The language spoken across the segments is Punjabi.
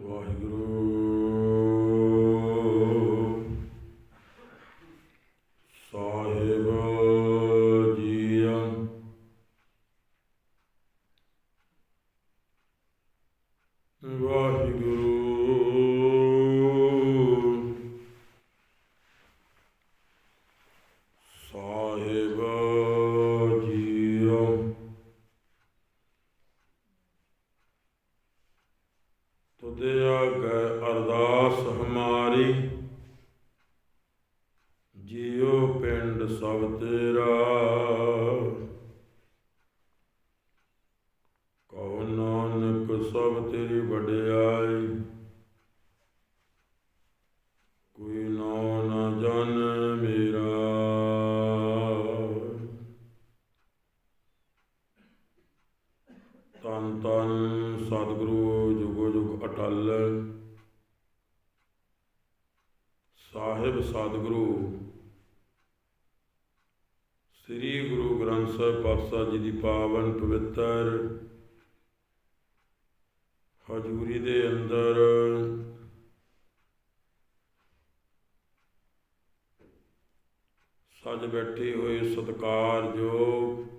ਵਾਹਿਗੁਰੂ। ਸਤਿਗੁਰੂ ਜੁਗੋ ਜੁਗ ਅਟਲ। ਸਾਹਿਬ ਸਤਿਗੁਰੂ, ਸ੍ਰੀ ਗੁਰੂ ਗ੍ਰੰਥ ਸਾਹਿਬ ਪਾਤਸ਼ਾਹ ਜੀ ਦੀ ਪਾਵਨ ਪਵਿੱਤਰ ਹਜ਼ੂਰੀ ਦੇ ਅੰਦਰ ਸੱਜ ਬੈਠੇ ਹੋਏ ਸਤਿਕਾਰਯੋਗ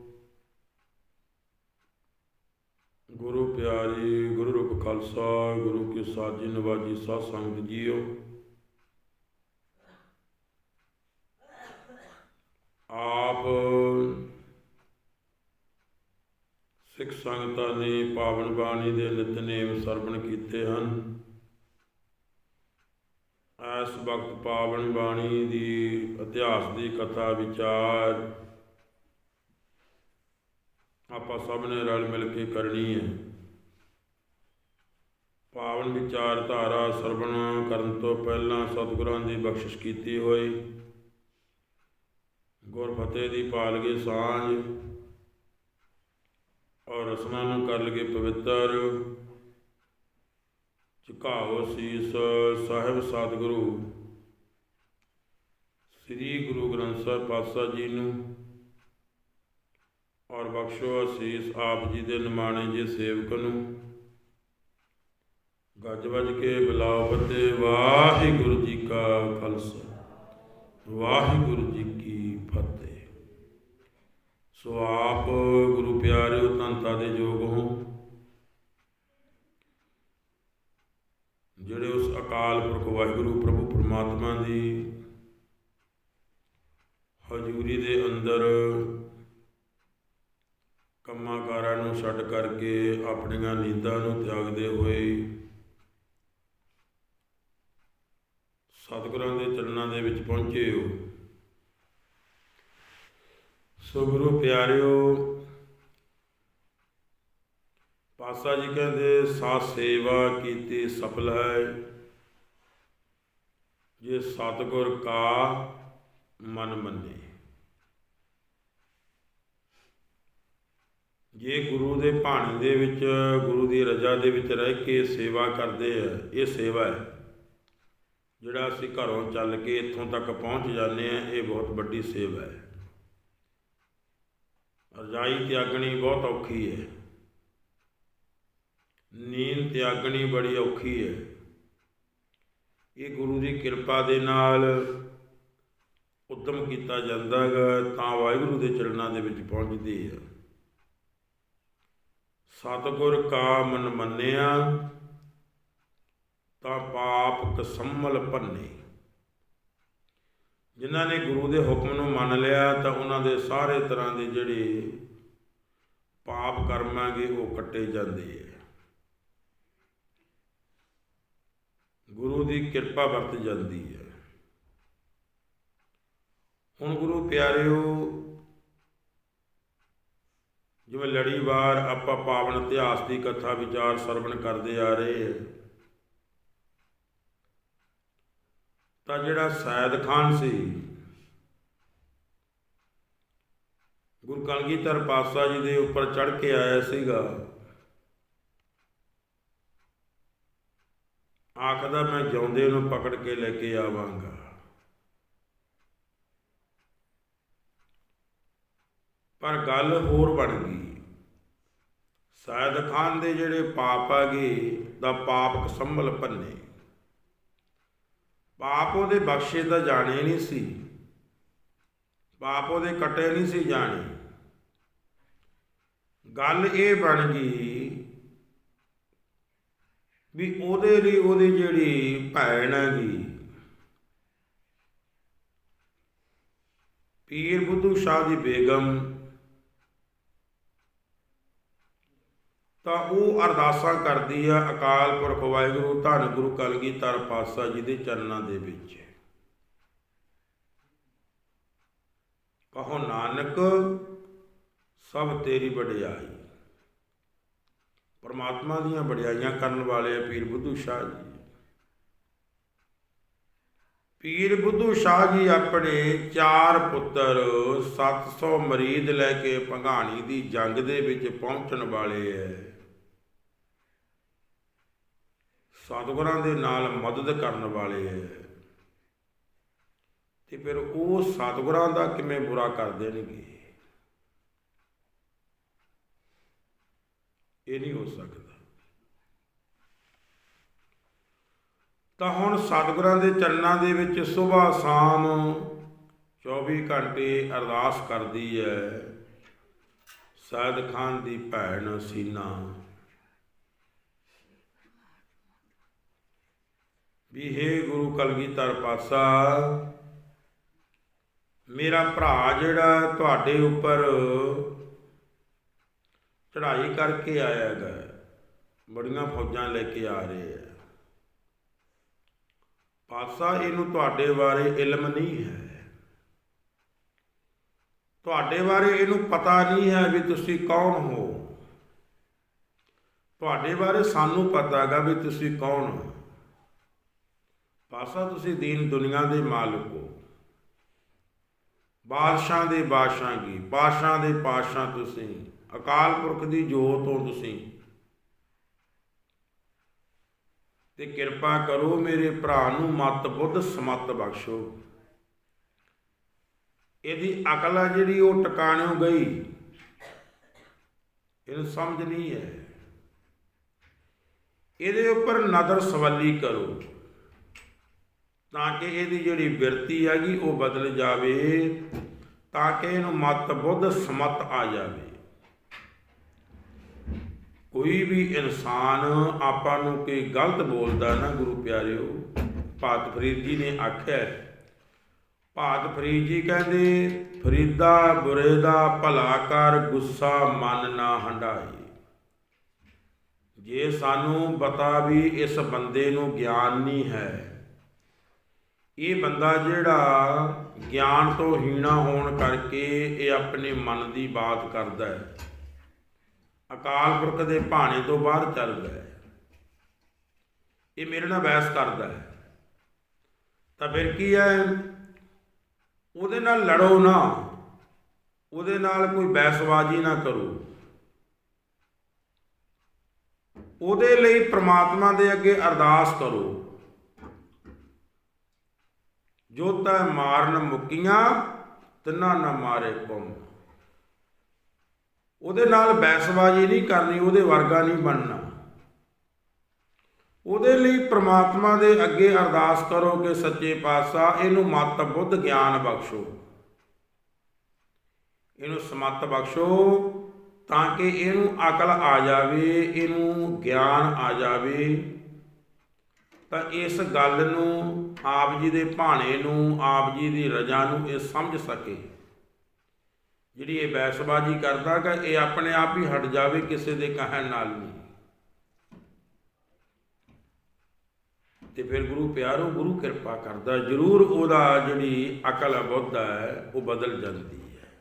ਗੁਰੂ ਪਿਆਰੀ, ਗੁਰੂ ਰੂਪ ਖਾਲਸਾ, ਗੁਰੂ ਕੀ ਸਾਜੀ ਨਵਾਜੀ ਸਾਧ ਸੰਗਤ ਜੀਓ। ਆਪ ਸਿੱਖ ਸੰਗਤਾਂ ਨੇ ਪਾਵਨ ਬਾਣੀ ਦੇ ਨਿਤਨੇਮ ਸਰਵਣ ਕੀਤੇ ਹਨ। ਇਸ ਵਕਤ ਪਾਵਨ ਬਾਣੀ ਦੀ ਇਤਿਹਾਸ ਦੀ ਕਥਾ ਵਿਚਾਰ ਆਪਾਂ ਸਭ ਨੇ ਰਲ ਮਿਲ ਕੇ ਕਰਨੀ ਹੈ। ਪਾਵਨ ਵਿਚਾਰ ਧਾਰਾ ਸਰਵਣ ਕਰਨ ਤੋਂ ਪਹਿਲਾਂ ਸਤਿਗੁਰਾਂ ਦੀ ਬਖਸ਼ਿਸ਼ ਕੀਤੀ ਹੋਈ। ਗੁਰ ਫਤਿਹ ਦੀ ਪਾਲਗੇ ਸਾਂਝ ਔਰ ਰਸਨਾ ਨੂੰ ਕਰ ਲਗੇ ਪਵਿੱਤਰ। ਝੁਕਾਓ ਸੀਸ ਸਾਹਿਬ ਸਤਿਗੁਰੂ। ਸ੍ਰੀ ਗੁਰੂ ਗ੍ਰੰਥ ਸਾਹਿਬ ਪਾਤਸ਼ਾਹ ਜੀ ਨੂੰ ਔਰ ਬਖਸ਼ੋ ਅਸੀਸ ਆਪ ਜੀ ਦੇ ਨਿਮਾਣੇ ਜੇ ਸੇਵਕ ਨੂੰ ਗੱਜ ਵੱਜ ਕੇ ਬੁਲਾਓ ਫਤਿਹ ਵਾਹਿਗੁਰੂ ਜੀ ਕਾ ਖਾਲਸਾ, ਵਾਹਿਗੁਰੂ ਜੀ ਕੀ ਫਤਿਹ। ਸੋ ਆਪ ਗੁਰੂ ਪਿਆਰਿਓ ਤੰਤਾ ਦੇ ਯੋਗ ਹੋ। ਜਿਹੜੇ ਉਸ ਅਕਾਲ ਪੁਰਖ ਵਾਹਿਗੁਰੂ ਪ੍ਰਭੂ ਪਰਮਾਤਮਾ ਦੀ ਹਜ਼ੂਰੀ ਦੇ ਅੰਦਰ ਨੂੰ ਛੱਡ ਕਰਕੇ ਆਪਣੀਆਂ ਨੀਂਦਾਂ ਨੂੰ ਤਿਆਗਦੇ ਹੋਏ ਸਤਿਗੁਰਾਂ ਦੇ ਚਰਨਾਂ ਦੇ ਵਿੱਚ ਪਹੁੰਚੇ ਹੋ। ਸੋ ਗੁਰੂ ਪਿਆਰਿਓ ਪਾਸਾ ਜੀ ਕਹਿੰਦੇ ਸਾਥ ਸੇਵਾ ਕੀਤੀ ਸਫਲ ਹੈ। ਜੇ ਸਤਿਗੁਰ ਕਾ ਮਨ ਮੰਨੇ। ਜੇ ਗੁਰੂ ਦੇ ਭਾਣੇ ਦੇ ਵਿੱਚ, ਗੁਰੂ ਦੀ ਰਜ਼ਾ ਦੇ ਵਿੱਚ ਰਹਿ ਕੇ ਸੇਵਾ ਕਰਦੇ ਆ, ਇਹ ਸੇਵਾ ਹੈ। ਜਿਹੜਾ ਅਸੀਂ ਘਰੋਂ ਚੱਲ ਕੇ ਇੱਥੋਂ ਤੱਕ ਪਹੁੰਚ ਜਾਂਦੇ ਆ, ਇਹ ਬਹੁਤ ਵੱਡੀ ਸੇਵਾ ਹੈ। ਰਜਾਈ ਤਿਆਗਣੀ ਬਹੁਤ ਔਖੀ ਹੈ। ਨੀਂਦ ਤਿਆਗਣੀ ਬੜੀ ਔਖੀ ਹੈ। ਇਹ ਗੁਰੂ ਦੀ ਕਿਰਪਾ ਦੇ ਨਾਲ ਉਦਮ ਕੀਤਾ ਜਾਂਦਾ ਹੈ ਤਾਂ ਵਾਹਿਗੁਰੂ ਦੇ ਚਰਨਾਂ ਦੇ ਵਿੱਚ ਪਹੁੰਚਦੀ ਹੈ। ਸਤਿਗੁਰ ਕਾ ਮਨ ਮੰਨਿਆ, ਤਾਂ ਪਾਪ ਕਸਮਲ ਭੰਨੇ। ਜਿਨ੍ਹਾਂ ਨੇ ਗੁਰੂ ਦੇ ਹੁਕਮ ਨੂੰ ਮੰਨ ਲਿਆ, ਤਾਂ ਉਹਨਾਂ ਦੇ ਸਾਰੇ ਤਰ੍ਹਾਂ ਦੇ ਜਿਹੜੇ ਪਾਪ ਕਰਮਾਂਗੇ ਉਹ ਕੱਟੇ ਜਾਂਦੇ ਹੈ ਗੁਰੂ ਦੀ ਕਿਰਪਾ ਵਰਤ ਜਾਂਦੀ ਹੈ ਹੁਣ ਗੁਰੂ ਪਿਆਰਿਓ ਜਿਵੇਂ ਲੜੀਵਾਰ ਆਪਾਂ ਪਾਵਨ ਇਤਿਹਾਸ ਦੀ ਕਥਾ ਵਿਚਾਰ ਸਰਵਣ ਕਰਦੇ ਆ ਰਹੇ ਹਾਂ, ਤਾਂ ਜਿਹੜਾ ਸੈਦ ਖਾਨ ਸੀ, ਗੁਰੂ ਕਲਗੀਧਰ ਪਾਤਸ਼ਾਹ ਜੀ ਦੇ ਉੱਪਰ ਚੜ ਕੇ ਆਇਆ ਸੀਗਾ, ਆਖਦਾ ਮੈਂ ਜਿਉਂਦੇ ਨੂੰ ਪਕੜ ਕੇ ਲੈ ਕੇ ਆਵਾਂਗਾ। ਪਰ ਗੱਲ ਹੋਰ ਬਣ ਗਈ। ਸਾਇਦ ਖਾਨ ਦੇ ਜਿਹੜੇ ਪਾਪ ਹੈਗੇ, ਦਾ ਪਾਪ ਸੰਭਲ ਭੰਨੇ। ਪਾਪ ਉਹਦੇ ਬਖਸ਼ੇ ਤਾਂ ਜਾਣੇ ਨਹੀਂ ਸੀ। ਪਾਪ ਉਹਦੇ ਕੱਟੇ ਨਹੀਂ ਸੀ ਜਾਣੇ। ਗੱਲ ਇਹ ਬਣ ਗਈ ਵੀ ਉਹਦੇ ਲਈ ਉਹਦੀ ਜਿਹੜੀ ਭੈਣ ਹੈਗੀ ਪੀਰ ਬੁੱਧੂ ਸ਼ਾਹ ਦੀ ਬੇਗਮ ਤਾਂ ਉਹ ਅਰਦਾਸਾਂ ਕਰਦੀ ਆ, ਅਕਾਲ ਪੁਰਖ ਵਾਹਿਗੁਰੂ, ਧੰਨ ਗੁਰੂ ਕਲਗੀਧਰ ਪਾਤਸ਼ਾਹ ਜੀ ਦੇ ਚਰਨਾਂ ਦੇ ਵਿੱਚ। ਕਹੋ ਨਾਨਕ, ਸਭ ਤੇਰੀ ਵਡਿਆਈ। ਪਰਮਾਤਮਾ ਦੀਆਂ ਵਡਿਆਈਆਂ ਕਰਨ ਵਾਲੇ ਆ ਪੀਰ ਬੁੱਧੂ ਸ਼ਾਹ ਜੀ। ਪੀਰ ਬੁੱਧੂ ਸ਼ਾਹ ਜੀ ਆਪਣੇ ਚਾਰ ਪੁੱਤਰ 700 ਮਰੀਦ ਲੈ ਕੇ ਭੰਗਾਣੀ ਦੀ ਜੰਗ ਦੇ ਵਿੱਚ ਪਹੁੰਚਣ ਵਾਲੇ ਐ। ਸਤਿਗੁਰਾਂ ਦੇ ਨਾਲ ਮਦਦ ਕਰਨ ਵਾਲੇ ਹੈ। ਤੇ ਫਿਰ ਉਹ ਸਤਿਗੁਰਾਂ ਦਾ ਕਿਵੇਂ ਬੁਰਾ ਕਰ ਦੇਣਗੇ ਇਹ ਨਹੀਂ ਹੋ ਸਕਦਾ। ਤਾਂ ਹੁਣ ਸਤਿਗੁਰਾਂ ਦੇ ਚਰਨਾਂ ਦੇ ਵਿੱਚ ਸਵੇਰ ਸ਼ਾਮ 24 ਘੰਟੇ ਅਰਦਾਸ ਕਰਦੀ ਹੈ। ਸਾਇਦ ਖਾਨ ਦੀ ਭੈਣ ਸੀਨਾ। ਵੀ ਹੈ ਗੁਰੂ ਕਲਗੀਧਰ ਪਾਤਸ਼ਾਹ, ਮੇਰਾ ਭਰਾ ਜਿਹੜਾ ਤੁਹਾਡੇ ਉੱਪਰ ਚੜ੍ਹਾਈ ਕਰਕੇ ਆਇਆ ਹੈਗਾ, ਬੜੀਆਂ ਫੌਜਾਂ ਲੈ ਕੇ ਆ ਰਹੇ ਹੈ ਪਾਤਸ਼ਾਹ, ਇਹਨੂੰ ਤੁਹਾਡੇ ਬਾਰੇ ਇਲਮ ਨਹੀਂ ਹੈ। ਤੁਹਾਡੇ ਬਾਰੇ ਇਹਨੂੰ ਪਤਾ ਨਹੀਂ ਹੈ ਵੀ ਤੁਸੀਂ ਕੌਣ ਹੋ। ਤੁਹਾਡੇ ਬਾਰੇ ਸਾਨੂੰ ਪਤਾ ਹੈਗਾ ਵੀ ਤੁਸੀਂ ਕੌਣ ਹੋ। ਪਾਤਸ਼ਾਹ ਤੁਸੀਂ ਦੀਨ ਦੁਨੀਆ ਦੇ ਮਾਲਕ ਹੋ। ਬਾਦਸ਼ਾਹ ਦੇ ਬਾਦਸ਼ਾਹ ਕੀ? ਬਾਦਸ਼ਾਹ ਦੇ ਪਾਤਸ਼ਾਹ ਤੁਸੀਂ। ਅਕਾਲ ਪੁਰਖ ਦੀ ਜੋਤ ਹੋ ਤੁਸੀਂ। ਤੇ ਕਿਰਪਾ ਕਰੋ ਮੇਰੇ ਭਰਾ ਨੂੰ ਮਤ ਬੁੱਧ ਸਮਤ ਬਖਸ਼ੋ। ਇਹਦੀ ਅਕਲ ਆ ਜਿਹੜੀ ਉਹ ਟਿਕਾਣਿਓ ਗਈ। ਇਹਨੂੰ ਸਮਝ ਨਹੀਂ ਹੈ ਇਹਦੇ ਉੱਪਰ ਨਦਰ ਸਵਾਲੀ ਕਰੋ। ਤਾਂ ਕਿ ਇਹਦੀ ਜਿਹੜੀ ਬਿਰਤੀ ਹੈਗੀ ਉਹ ਬਦਲ ਜਾਵੇ, ਤਾਂ ਕਿ ਇਹਨੂੰ ਮਤ ਬੁੱਧ ਸਮਤ ਆ ਜਾਵੇ। ਕੋਈ ਵੀ ਇਨਸਾਨ ਆਪਾਂ ਨੂੰ ਕੋਈ ਗਲਤ ਬੋਲਦਾ ਨਾ, ਗੁਰੂ ਪਿਆਰਿਓ ਭਾਤ ਫਰੀਦ ਜੀ ਨੇ ਆਖਿਆ ਭਾਤ ਫਰੀਦ ਜੀ ਕਹਿੰਦੇ, ਫਰੀਦਾ ਬੁਰੇ ਦਾ ਭਲਾ ਕਰ, ਗੁੱਸਾ ਮਨ ਨਾ ਹੰਡਾਈ ਜੇ ਸਾਨੂੰ ਪਤਾ ਵੀ ਇਸ ਬੰਦੇ ਨੂੰ ਗਿਆਨ ਨਹੀਂ ਹੈ ਇਹ ਬੰਦਾ ਜਿਹੜਾ ਗਿਆਨ ਤੋਂ ਹੀਣਾ ਹੋਣ ਕਰਕੇ ਇਹ ਆਪਣੇ ਮਨ ਦੀ ਬਾਤ ਕਰਦਾ ਹੈ। ਅਕਾਲ ਪੁਰਖ ਦੇ ਭਾਣੇ ਤੋਂ ਬਾਹਰ ਚੱਲ ਗਿਆ ਹੈ। ਇਹ ਮੇਰੇ ਨਾਲ ਬਹਿਸ ਕਰਦਾ ਹੈ। ਤਾਂ ਫਿਰ ਕੀ ਹੈ? ਉਹਦੇ ਨਾਲ ਲੜੋ ਨਾ। ਉਹਦੇ ਨਾਲ ਕੋਈ ਬਹਿਸਬਾਜ਼ੀ ਨਾ ਕਰੋ। ਉਹਦੇ ਲਈ ਪ੍ਰਮਾਤਮਾ ਦੇ ਅੱਗੇ ਅਰਦਾਸ ਕਰੋ। ਜੋ ਤੈ ਮਾਰਨ ਮੁਕੀਆਂ, ਤਿੰਨਾ ਨਾ ਮਾਰੇ ਕੌਮ ਉਹਦੇ ਨਾਲ ਬੈਸਬਾਜ਼ੀ ਨਹੀਂ ਕਰਨੀ, ਉਹਦੇ ਵਰਗਾ ਨਹੀਂ ਬਣਨਾ। ਉਹਦੇ ਲਈ ਪ੍ਰਮਾਤਮਾ ਦੇ ਅੱਗੇ ਅਰਦਾਸ ਕਰੋ ਕਿ ਸੱਚੇ ਪਾਤਸ਼ਾਹ, ਇਹਨੂੰ ਮਤ ਬੁੱਧ ਗਿਆਨ ਬਖਸ਼ੋ। ਇਹਨੂੰ ਸਮਤ ਬਖਸ਼ੋ ਤਾਂ ਕਿ ਇਹਨੂੰ ਅਕਲ ਆ ਜਾਵੇ, ਇਹਨੂੰ ਗਿਆਨ ਆ ਜਾਵੇ। ਤਾਂ ਇਸ ਗੱਲ ਨੂੰ, ਆਪ ਜੀ ਦੇ ਭਾਣੇ ਨੂੰ, ਆਪ ਜੀ ਦੀ ਰਜਾ ਨੂੰ ਇਹ ਸਮਝ ਸਕੇ। ਜਿਹੜੀ ਇਹ ਬੈਸਬਾਜੀ ਕਰਦਾ ਕਿ ਇਹ ਆਪਣੇ ਆਪ ਹੀ ਹਟ ਜਾਵੇ, ਕਿਸੇ ਦੇ ਕਹਿਣ ਨਾਲ ਨਹੀਂ। ਤੇ ਫਿਰ ਗੁਰੂ ਪਿਆਰੋ, ਗੁਰੂ ਕਿਰਪਾ ਕਰਦਾ, ਜ਼ਰੂਰ ਉਹਦਾ ਜਿਹੜੀ ਅਕਲ ਬੁੱਧ ਹੈ, ਉਹ ਬਦਲ ਜਾਂਦੀ ਹੈ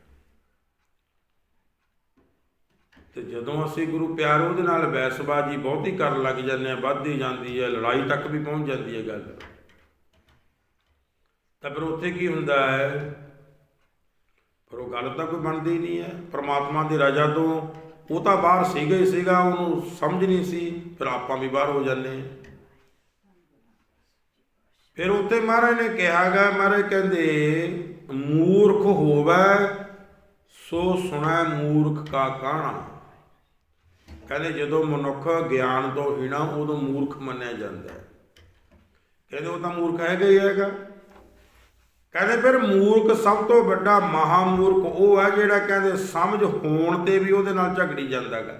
ਤੇ ਜਦੋਂ ਅਸੀਂ ਗੁਰੂ ਪਿਆਰ ਉਹਦੇ ਨਾਲ ਬੈਸਬਾਜੀ ਬਹੁਤੀ ਕਰਨ ਲੱਗ ਜਾਂਦੇ ਆ ਵੱਧਦੀ ਜਾਂਦੀ ਹੈ, ਲੜਾਈ ਤੱਕ ਵੀ ਪਹੁੰਚ ਜਾਂਦੀ ਹੈ ਗੱਲ। ਤਾਂ ਫਿਰ ਉੱਥੇ ਕੀ ਹੁੰਦਾ ਹੈ? ਪਰ ਉਹ ਗੱਲ ਤਾਂ ਕੋਈ ਬਣਦੀ ਨਹੀਂ ਹੈ। ਪ੍ਰਮਾਤਮਾ ਦੇ ਰਾਜਾ ਤੋਂ ਉਹ ਤਾਂ ਬਾਹਰ ਸੀਗਾ ਹੀ ਸੀਗਾ, ਉਹਨੂੰ ਸਮਝ ਨਹੀਂ ਸੀ, ਫਿਰ ਆਪਾਂ ਵੀ ਬਾਹਰ ਹੋ ਜਾਂਦੇ ਫਿਰ ਉੱਤੇ ਮਹਾਰਾਜ ਨੇ ਕਿਹਾਗਾ ਮਹਾਰਾਜ ਕਹਿੰਦੇ, ਮੂਰਖ ਹੋਵੇ, ਸੋ ਸੁਣੈ ਮੂਰਖ ਕਾ ਕਾਣਾ ਕਹਿੰਦੇ ਜਦੋਂ ਮਨੁੱਖ ਗਿਆਨ ਤੋਂ ਹੀਣਾ ਉਦੋਂ ਮੂਰਖ ਮੰਨਿਆ ਜਾਂਦਾ ਹੈ। ਕਹਿੰਦੇ ਉਹ ਤਾਂ ਮੂਰਖ ਹੈਗਾ ਹੀ ਹੈਗਾ। ਕਹਿੰਦੇ ਫਿਰ ਮੂਰਖ ਸਭ ਤੋਂ ਵੱਡਾ ਮਹਾਮੂਰਖ ਉਹ ਹੈ ਜਿਹੜਾ ਕਹਿੰਦੇ ਸਮਝ ਹੋਣ ਤੇ ਵੀ ਉਹਦੇ ਨਾਲ ਝਗੜੀ ਜਾਂਦਾ ਹੈਗਾ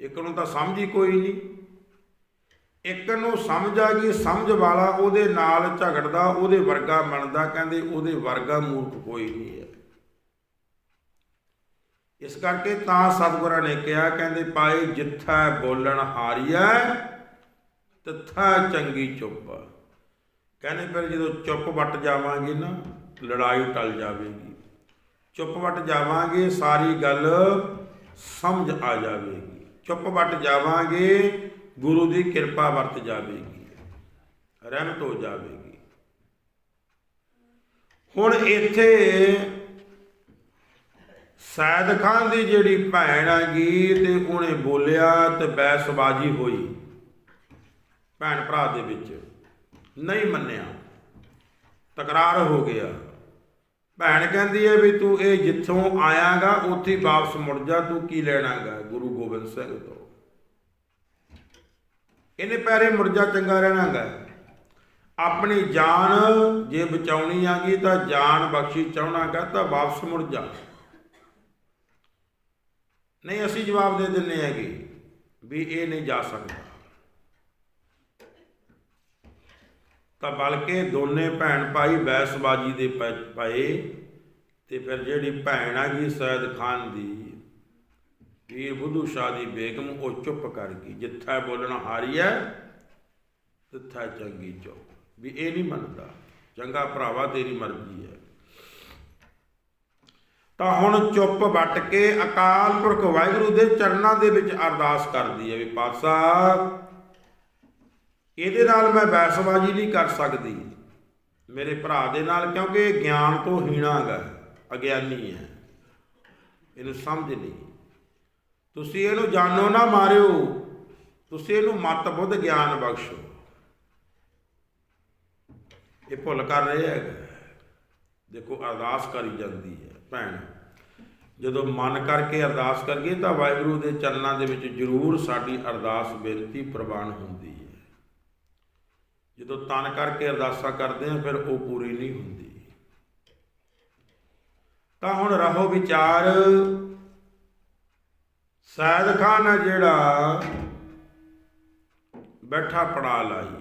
ਇੱਕ ਨੂੰ ਤਾਂ ਸਮਝ ਹੀ ਕੋਈ ਨਹੀਂ। ਇੱਕ ਨੂੰ ਸਮਝ ਆ ਗਈ, ਸਮਝ ਵਾਲਾ ਉਹਦੇ ਨਾਲ ਝਗੜਦਾ, ਉਹਦੇ ਵਰਗਾ ਬਣਦਾ ਕਹਿੰਦੇ ਉਹਦੇ ਵਰਗਾ ਮੂਰਖ ਕੋਈ ਨਹੀਂ ਹੈ। ਇਸ ਕਰਕੇ ਤਾਂ ਸਤਿਗੁਰਾਂ ਨੇ ਕਿਹਾ, ਕਹਿੰਦੇ ਪਾਏ ਜਿੱਥਾ ਬੋਲਣ ਹਾਰੀਐ, ਤਥਾ ਚੰਗੀ ਚੁੱਪ। ਕਹਿੰਦੇ ਫਿਰ ਜਦੋਂ ਚੁੱਪ ਵੱਟ ਜਾਵਾਂਗੇ ਨਾ, ਲੜਾਈ ਟਲ ਜਾਵੇਗੀ। ਚੁੱਪ ਵੱਟ ਜਾਵਾਂਗੇ, ਸਾਰੀ ਗੱਲ ਸਮਝ ਆ ਜਾਵੇਗੀ। ਚੁੱਪ ਵੱਟ ਜਾਵਾਂਗੇ, ਗੁਰੂ ਦੀ ਕਿਰਪਾ ਵਰਤ ਜਾਵੇਗੀ, ਰਹਿਮਤ ਹੋ ਜਾਵੇਗੀ। ਹੁਣ ਇੱਥੇ ਸੈਦ ਖਾਨ ਦੀ ਜਿਹੜੀ ਭੈਣ ਹੈਗੀ ਤੇ ਉਹਨੇ ਬੋਲਿਆ ਤੇ ਬੈਸਬਾਜੀ ਹੋਈ ਭੈਣ ਭਰਾ ਦੇ ਵਿੱਚ। ਨਹੀਂ ਮੰਨਿਆ। ਤਕਰਾਰ ਹੋ ਗਿਆ। ਭੈਣ ਕਹਿੰਦੀ ਹੈ ਵੀ ਤੂੰ ਇਹ ਜਿੱਥੋਂ ਆਇਆਗਾ, ਉੱਥੇ ਵਾਪਸ ਮੁੜ ਜਾ, ਤੂੰ ਕੀ ਲੈਣਾਗਾ ਗੁਰੂ ਗੋਬਿੰਦ ਸਿੰਘ ਤੋਂ? ਇਹਨੇ ਪੈਰੇ ਮੁੜ ਜਾ, ਚੰਗਾ ਰਹਿਣਾਗਾ। ਆਪਣੀ ਜਾਨ ਜੇ ਬਚਾਉਣੀ ਆਗੀ ਤਾਂ ਜਾਨ ਬਖਸ਼ੀ ਚਾਹਣਾਗਾ ਤਾਂ ਵਾਪਸ ਮੁੜ ਜਾ। ਨਹੀਂ, ਅਸੀਂ ਜਵਾਬ ਦੇ ਦਿੰਨੇ ਹੈਗੇ ਵੀ ਇਹ ਨਹੀਂ ਜਾ ਸਕਦਾ। ਤਾਂ ਬਲਕਿ ਦੋਨੇ ਭੈਣ ਭਾਈ ਬੈਸਬਾਜੀ ਦੇ ਪਏ ਤੇ ਫਿਰ ਜਿਹੜੀ ਭੈਣ ਆ ਗਈ ਸੈਦ ਖਾਨ ਦੀ, ਵੀਰ ਬੁੱਧੂ ਸ਼ਾਹ ਦੀ ਬੇਗਮ ਉਹ ਚੁੱਪ ਕਰ ਗਈ। ਜਿੱਥਾ ਬੋਲਣਾ ਹਾਰੀ ਹੈ ਤਿੱਥਾ ਚੰਗੀ ਚੁੱਪ। ਵੀ ਇਹ ਨਹੀਂ ਮੰਨਦਾ। ਚੰਗਾ ਭਰਾਵਾ ਤੇਰੀ ਮਰਜ਼ੀ ਹੈ ਤਾਂ ਹੁਣ ਚੁੱਪ ਵੱਟ ਕੇ ਅਕਾਲ ਪੁਰਖ ਵਾਹਿਗੁਰੂ ਦੇ ਚਰਨਾਂ ਦੇ ਵਿੱਚ ਅਰਦਾਸ ਕਰਦੀ ਹੈ ਵੀ ਪਾਤਸ਼ਾਹ, ਇਹਦੇ ਨਾਲ ਮੈਂ ਬੈਸਬਾਜੀ ਨਹੀਂ ਕਰ ਸਕਦੀ। ਮੇਰੇ ਭਰਾ ਦੇ ਨਾਲ ਕਿਉਂਕਿ ਇਹ ਗਿਆਨ ਤੋਂ ਹੀਣਾ ਗਾ, ਅਗਿਆਨੀ ਹੈ। ਇਹਨੂੰ ਸਮਝ ਨਹੀਂ। ਤੁਸੀਂ ਇਹਨੂੰ ਜਾਣੋ ਨਾ ਮਾਰਿਓ। ਤੁਸੀਂ ਇਹਨੂੰ ਮਤ ਬੁੱਧ ਗਿਆਨ ਬਖਸ਼ੋ। ਇਹ ਭੁੱਲ ਕਰ ਰਿਹਾ ਹੈਗਾ। ਦੇਖੋ ਅਰਦਾਸ ਕਰੀ ਜਾਂਦੀ ਹੈ। ਭੈਣ, ਜਦੋਂ ਮਨ ਕਰਕੇ ਅਰਦਾਸ ਕਰੀਏ ਤਾਂ ਵਾਹਿਗੁਰੂ ਦੇ ਚਰਨਾਂ ਦੇ ਵਿੱਚ ਜ਼ਰੂਰ ਸਾਡੀ ਅਰਦਾਸ ਬੇਨਤੀ ਪ੍ਰਵਾਨ ਹੁੰਦੀ ਹੈ। ਜਦੋਂ ਤਨ ਕਰਕੇ ਅਰਦਾਸਾਂ ਕਰਦੇ ਆ ਫਿਰ ਉਹ ਪੂਰੀ ਨਹੀਂ ਹੁੰਦੀ। ਤਾਂ ਹੁਣ ਰਹੋ ਵਿਚਾਰ, ਸੈਦ ਖਾਨ ਹੈ ਜਿਹੜਾ ਬੈਠਾ ਪੜਾ ਲਾਈ।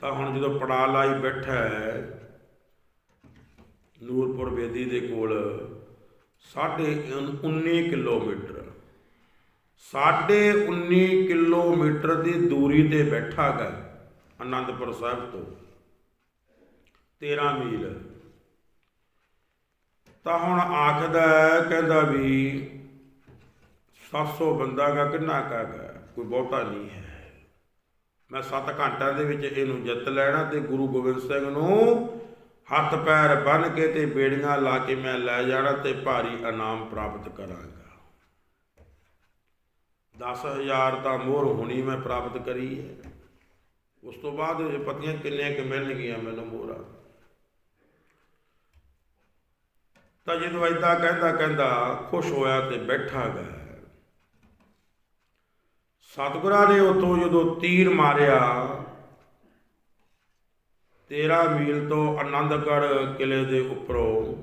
ਤਾਂ ਹੁਣ ਜਦੋਂ ਪੜਾ ਲਾਈ ਬੈਠਾ ਹੈ ਨੂਰਪੁਰ ਬੇਦੀ ਦੇ ਕੋਲ ਸਾਢੇ 19 ਕਿਲੋਮੀਟਰ। ਸਾਢੇ 19 ਕਿਲੋਮੀਟਰ ਦੀ ਦੂਰੀ ਤੇ ਬੈਠਾ ਗਾ ਅਨੰਦਪੁਰ ਸਾਹਿਬ ਤੋਂ। 13 ਮੀਲ। ਤਾਂ ਹੁਣ ਆਖਦਾ ਕਹਿੰਦਾ ਵੀ 700 ਬੰਦਾ ਗਾ, ਕਿੰਨਾ ਕਾਗਾ ਕੋਈ ਬਹੁਤਾ ਨਹੀਂ ਹੈ। ਮੈਂ 7 ਘੰਟਿਆਂ ਦੇ ਵਿੱਚ ਇਹਨੂੰ ਜਿੱਤ ਲੈਣਾ ਤੇ ਗੁਰੂ ਗੋਬਿੰਦ ਸਿੰਘ ਨੂੰ ਹੱਥ ਪੈਰ ਬੰਨ ਕੇ ਤੇ ਬੇੜੀਆਂ ਲਾ ਕੇ ਮੈਂ ਲੈ ਜਾਣਾ ਤੇ ਭਾਰੀ ਇਨਾਮ ਪ੍ਰਾਪਤ ਕਰਾਂਗਾ। 10000 ਤਾਂ ਮੋਹਰ ਹੋਣੀ ਮੈਂ ਪ੍ਰਾਪਤ ਕਰੀ ਹੈ ਉਸ ਤੋਂ ਬਾਅਦ ਇਹ ਪਤੀਆਂ ਕਿੰਨੇ ਕਿ ਮਿਲਣਗੀਆਂ ਮੈਨੂੰ ਮੋਹਰਾਂ? ਤਾਂ ਜਦੋਂ ਏਦਾਂ ਕਹਿੰਦਾ ਕਹਿੰਦਾ ਖੁਸ਼ ਹੋਇਆ ਤੇ ਬੈਠਾ ਗਿਆ। ਸਤਿਗੁਰਾਂ ਨੇ ਉਤੋਂ ਜਦੋਂ ਤੀਰ ਮਾਰਿਆ 13 ਮੀਲ ਤੋਂ ਆਨੰਦਗੜ੍ਹ ਕਿਲੇ ਦੇ ਉੱਪਰੋਂ।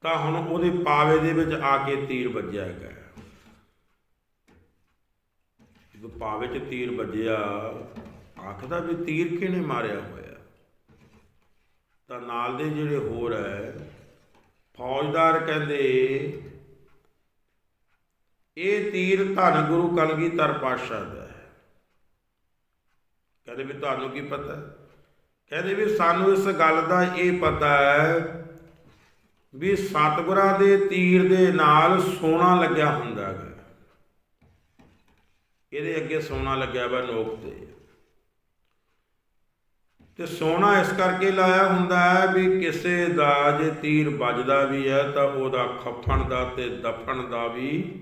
ਤਾਂ ਹੁਣ ਉਹਦੇ ਪਾਵੇ ਦੇ ਵਿੱਚ ਆ ਕੇ ਤੀਰ ਵੱਜਿਆ ਹੈਗਾ। ਜਦੋਂ ਪਾਵੇ 'ਚ ਤੀਰ ਵੱਜਿਆ, ਆਖਦਾ ਵੀ ਤੀਰ ਕਿਹਨੇ ਮਾਰਿਆ ਹੋਇਆ? ਤਾਂ ਨਾਲ ਦੇ ਜਿਹੜੇ ਹੋਰ ਹੈ, ਫੌਜਦਾਰ ਕਹਿੰਦੇ, ਇਹ ਤੀਰ ਧੰਨ ਗੁਰੂ ਕਲਗੀਧਰ ਪਾਤਸ਼ਾਹ ਦਾ ਹੈ। ਕਹਿੰਦੇ ਵੀ ਤੁਹਾਨੂੰ ਕੀ ਪਤਾ? ਕਹਿੰਦੇ ਵੀ ਸਾਨੂੰ ਇਸ ਗੱਲ ਦਾ ਇਹ ਪਤਾ ਹੈ ਵੀ ਸਤਿਗੁਰਾਂ ਦੇ ਤੀਰ ਦੇ ਨਾਲ ਸੋਨਾ ਲੱਗਿਆ ਹੁੰਦਾ ਹੈ। ਇਹਦੇ ਅੱਗੇ ਸੋਨਾ ਲੱਗਿਆ ਵਾ ਨੋਕ ਤੇ। ਤੇ ਸੋਨਾ ਇਸ ਕਰਕੇ ਲਾਇਆ ਹੁੰਦਾ ਹੈ ਵੀ ਕਿਸੇ ਦਾ ਜੇ ਤੀਰ ਵੱਜਦਾ ਵੀ ਹੈ ਤਾਂ ਉਹਦਾ ਖੱਫਣ ਦਾ ਤੇ ਦਫਣ ਦਾ ਵੀ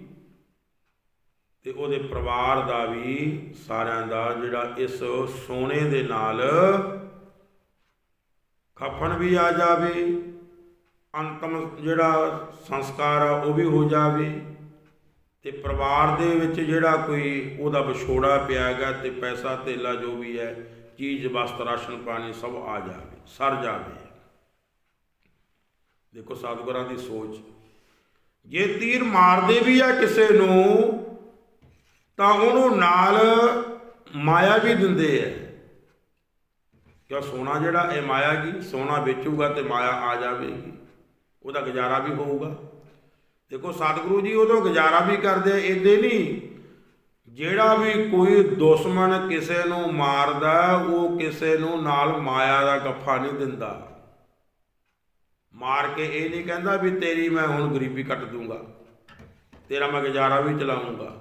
ਤੇ ਉਹਦੇ ਪਰਿਵਾਰ ਦਾ ਵੀ ਸਾਰਿਆਂ ਦਾ ਜਿਹੜਾ ਇਸ ਸੋਨੇ ਦੇ ਨਾਲ ਖਫਨ ਵੀ ਆ ਜਾਵੇ, ਅੰਤਮ ਜਿਹੜਾ ਸੰਸਕਾਰ ਆ ਉਹ ਵੀ ਹੋ ਜਾਵੇ ਤੇ ਪਰਿਵਾਰ ਦੇ ਵਿੱਚ ਜਿਹੜਾ ਕੋਈ ਉਹਦਾ ਵਿਛੋੜਾ ਪਿਆ ਹੈਗਾ ਤੇ ਪੈਸਾ ਧੇਲਾ ਜੋ ਵੀ ਹੈ, ਚੀਜ਼, ਵਸਤ, ਰਾਸ਼ਨ, ਪਾਣੀ ਸਭ ਆ ਜਾਵੇ, ਸਰ ਜਾਵੇ। ਦੇਖੋ ਸਤਿਗੁਰਾਂ ਦੀ ਸੋਚ। ਜੇ ਤੀਰ ਮਾਰਦੇ ਵੀ ਆ ਕਿਸੇ ਨੂੰ ਤਾਂ ਉਹਨੂੰ ਨਾਲ ਮਾਇਆ ਵੀ ਦਿੰਦੇ ਆ ਕਿਉਂ ਸੋਨਾ ਜਿਹੜਾ, ਇਹ ਮਾਇਆ ਕੀ? ਸੋਨਾ ਵੇਚੂਗਾ ਤੇ ਮਾਇਆ ਆ ਜਾਵੇਗੀ। ਉਹਦਾ ਗੁਜ਼ਾਰਾ ਵੀ ਹੋਊਗਾ। ਦੇਖੋ, ਸਤਿਗੁਰੂ ਜੀ ਉਦੋਂ ਗੁਜ਼ਾਰਾ ਵੀ ਕਰਦੇ ਆ ਇਦੇ ਨਹੀਂ। ਜਿਹੜਾ ਵੀ ਕੋਈ ਦੁਸ਼ਮਣ ਕਿਸੇ ਨੂੰ ਮਾਰਦਾ, ਉਹ ਕਿਸੇ ਨੂੰ ਨਾਲ ਮਾਇਆ ਦਾ ਗੱਫਾ ਨਹੀਂ ਦਿੰਦਾ। ਮਾਰ ਕੇ ਇਹ ਨਹੀਂ ਕਹਿੰਦਾ ਵੀ ਤੇਰੀ ਮੈਂ ਹੁਣ ਗਰੀਬੀ ਕੱਟ ਦੂੰਗਾ, ਤੇਰਾ ਮੈਂ ਗੁਜ਼ਾਰਾ ਵੀ ਚਲਾਉਂਗਾ